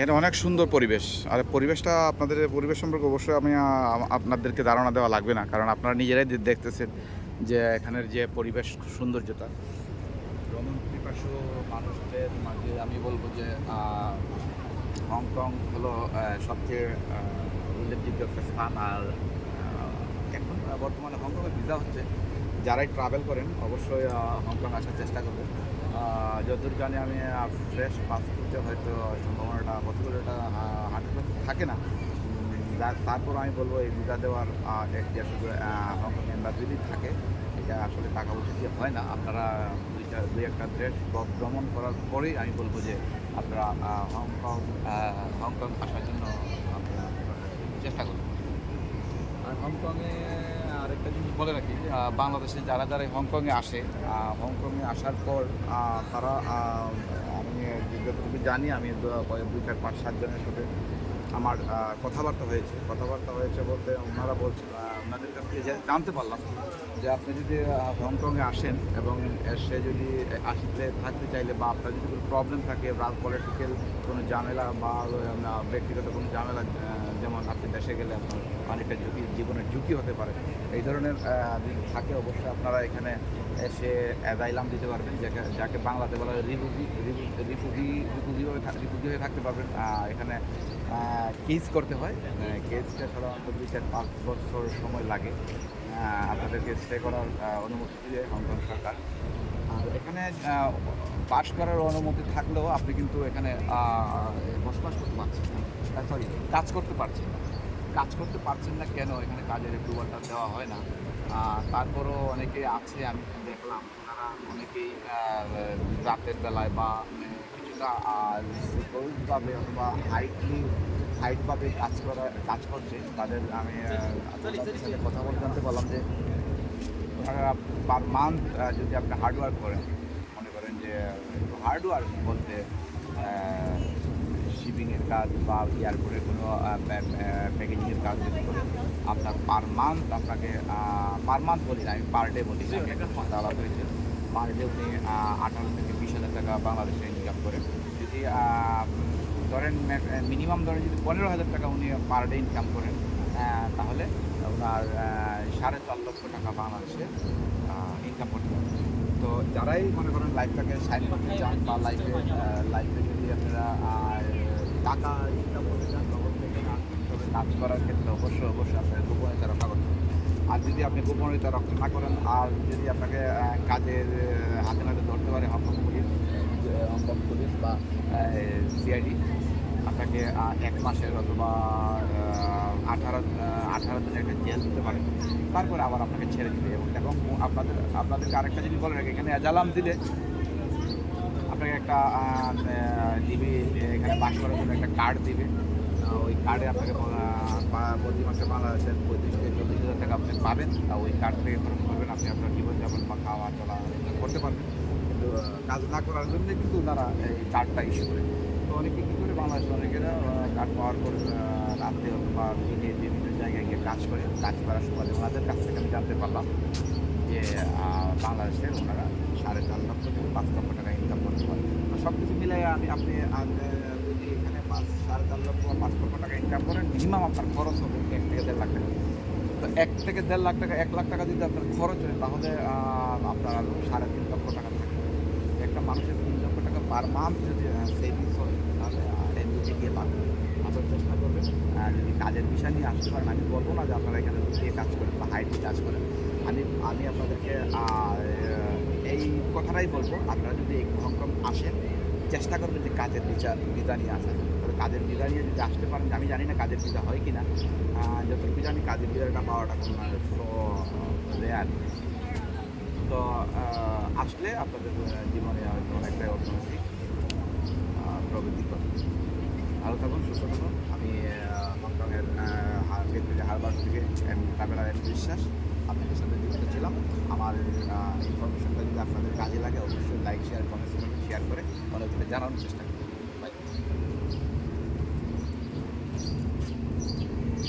এখানে অনেক সুন্দর পরিবেশ। আর পরিবেশটা আপনাদের, পরিবেশ সম্পর্কে অবশ্যই আমি আপনাদেরকে ধারণা দেওয়া লাগবে না। কারণ আপনারা নিজেরাই দেখতেছেন যে এখানের যে পরিবেশ সৌন্দর্যতা। মানুষদের মাঝে আমি বলব যে হংকং হলো সবচেয়ে উল্লেখযোগ্য একটা স্থান। আর এখন বর্তমানে হংকংয়ে ভিসা হচ্ছে। যারাই ট্রাভেল করেন, অবশ্যই হংকং আসার চেষ্টা করবেন। যতদূর জানি আমি ফ্রেশ পাসপোর্টে হয়তো সম্ভাবনাটা পসিবিলিটা হান্ড্রেড পার্সেন্ট থাকে না। তারপর আমি বলব এই ভিসা দেওয়ার একটা হংকং এম্বাসি যদি থাকে, এটা আসলে টাকা পয়সা দিয়ে হয় না। আপনারা দুইটা, দুই একটা দেশ ভ্রমণ করার পরেই আমি বলব যে আপনারা হংকং হংকং আসার জন্য চেষ্টা করুন। আর হংকংয়ে আরেকটা জিনিস বলে রাখি বাংলাদেশে যারা যারা হংকংয়ে আসে হংকংয়ে আসার পর তারা আমি জানি, আমি দুই, চার, পাঁচ সাতজনের সাথে আমার কথাবার্তা হয়েছে। কথাবার্তা হয়েছে বলতে ওনারা বলছে ওনাদের কাছ থেকে জানতে পারলাম যে আপনি যদি হংকংয়ে আসেন এবং সে যদি আসতে থাকতে চাইলে বা আপনার যদি কোনো প্রবলেম থাকে বা পলিটিক্যাল কোনো ঝামেলা বা ব্যক্তিগত কোনো ঝামেলা যেমন আপনি দেশে গেলে আপনার অনেকটা ঝুঁকি জীবনের ঝুঁকি হতে পারে, এই ধরনের যদি থাকে অবশ্যই আপনারা এখানে এসে অ্যাজাইলাম দিতে পারবেন, যাকে যাকে বাংলাতে বলা হয় রিফুজি রিফুজি হয়ে থাক- হয়ে থাকতে পারবেন এখানে কেস করতে হয়। কেসটা সাধারণত দুই চার পাঁচ বছর সময় লাগে। আপনাদেরকে স্টে করার অনুমতি দিয়ে হংকং সরকার। আর এখানে পাস করার অনুমতি থাকলেও আপনি কিন্তু এখানে বসবাস করতে পারছেন না। সরি কাজ করতে পারছেন না। কাজ করতে পারছেন না কেন? এখানে কাজের অ্যাপ্রুভালটা দেওয়া হয় না। তারপরও অনেকে আছে, আমি দেখলাম। তারা অনেকেই রাতের বেলায় বা কিছুটা অথবা হাইটলি হাইটভাবে কাজ করা কাজ করছে। তাদের আমি সাথে কথা বলতে জানতে পারলাম যে পার মান্থ যদি আপনি হার্ডওয়ার্ক করেন মনে করেন যে হার্ডওয়ার্ক বলতে শিপিংয়ের কাজ বা এয়ারপোর্টের কোনো প্যাকেজিংয়ের কাজ যদি করেন আপনার পার মান্থ আপনাকে পার মান্থ বলি না আমি পার ডে বলি। আলাদা হয়েছে। পার ডে উনি আঠারো থেকে বিশ হাজার টাকা বাংলাদেশে ইনকাম করেন। যদি ধরেন মিনিমাম ধরেন যদি পনেরো হাজার টাকা উনি পার ডে ইনকাম করেন তাহলে ওনার সাড়ে চার লক্ষ টাকা বাংলাদেশে ইনকাম করতে পারবেন। তো যারাই মনে করেন লাইফটাকে সাইন করতে চান বা লাইফে লাইফে যদি আপনারা টাকা ইনকাম করতে চান, তখন থেকে তবে কাজ করার ক্ষেত্রে অবশ্যই অবশ্যই আপনার গোপনীয়তা রক্ষা করতে হবে। আর যদি আপনি গোপনীয়তা রক্ষা না করেন, আর যদি আপনাকে কাজের হাতে নাতে ধরতে পারে Hong Kong police Hong Kong police বা সিআইডি আপনাকে এক মাসের অথবা আঠারো আঠারো দিনের একটা জেল দিতে পারে। তারপরে আবার আপনাকে ছেড়ে দিবে। এবং এবং আপনাদের, আপনাদেরকে আরেকটা জিনিস বলে রাখি, এখানে অ্যাজালাম দিলে আপনাকে একটা দিবে এখানে বাস করার জন্য একটা কার্ড দিবে। ওই কার্ডে আপনাকে প্রতি মাসে বাংলাদেশের পঁয়ত্রিশ থেকে চল্লিশ হাজার টাকা আপনি পাবেন। তা ওই কার্ড থেকে খরচ করবেন। আপনি আপনার জীবনযাপন বা খাওয়া চলা করতে পারবেন। কাজ না করার জন্য কিন্তু তারা এই কার্ডটা ইস্যু করে। তো অনেকে কী করে, বাংলাদেশে অনেকেরা কার্ড পাওয়ার পর রাতে অথবা দিনে বিভিন্ন জায়গায় গিয়ে কাজ করে, কাজ করার সুবাদে ওনাদের কাছ থেকে আমি জানতে পারলাম যে বাংলাদেশে ওনারা সাড়ে চার লক্ষ থেকে পাঁচ লক্ষ টাকা ইনকাম করতে পারে। তো সব কিছু মিলাই আমি, আপনি যদি এখানে পাঁচ, সাড়ে চার লক্ষ বা পাঁচ লক্ষ টাকা ইনকাম করেন মিনিমাম আপনার খরচ হবে এক থেকে দেড় লাখ টাকা। তো এক থেকে দেড় লাখ টাকা, এক লাখ টাকা যদি আপনার খরচ হয়, তাহলে আপনার সাড়ে তিন লক্ষ টাকা একটা মানুষের তিন লক্ষ টাকা পার মান্থ যদি সেভিংস হয় তাহলে এমনিতে গিয়ে পাবেন আপনার চেষ্টা করবেন। আহ, যদি কাজের বিষয় নিয়ে আসতে পারেন আমি বলব না যে আপনারা এখানে লুকিয়ে কাজ করেন বা হাইটে কাজ করেন। আমি আমি আপনাদেরকে এই কথাটাই বলব আপনারা যদি এই হংকং আসেন চেষ্টা করবেন যে কাজের বিচার বিধা নিয়ে আসার। তবে কাজের বিধা নিয়ে যদি আসতে পারেন আমি জানি না কাজের বিধা হয় কি না যতটুকু জানি কাজের বিধাটা পাওয়াটা কোনো রেয়ার আসলে আপনাদের জীবনে হয়তো অনেকটাই অর্থনৈতিক প্রবৃদ্ধি করবে ভালো থাকুন, সুস্থ থাকুন। আমি হংকংয়ের কেন্দ্রীয় হারবার থেকে ক্যামেরা এম বিশ্বাস, আপনাদের সাথে যুক্ত ছিলাম। আমার ইনফরমেশনটা যদি আপনাদের কাজে লাগে, অবশ্যই লাইক শেয়ার কমেন্ট শেয়ার করে অনেকটা জানানোর চেষ্টা করুন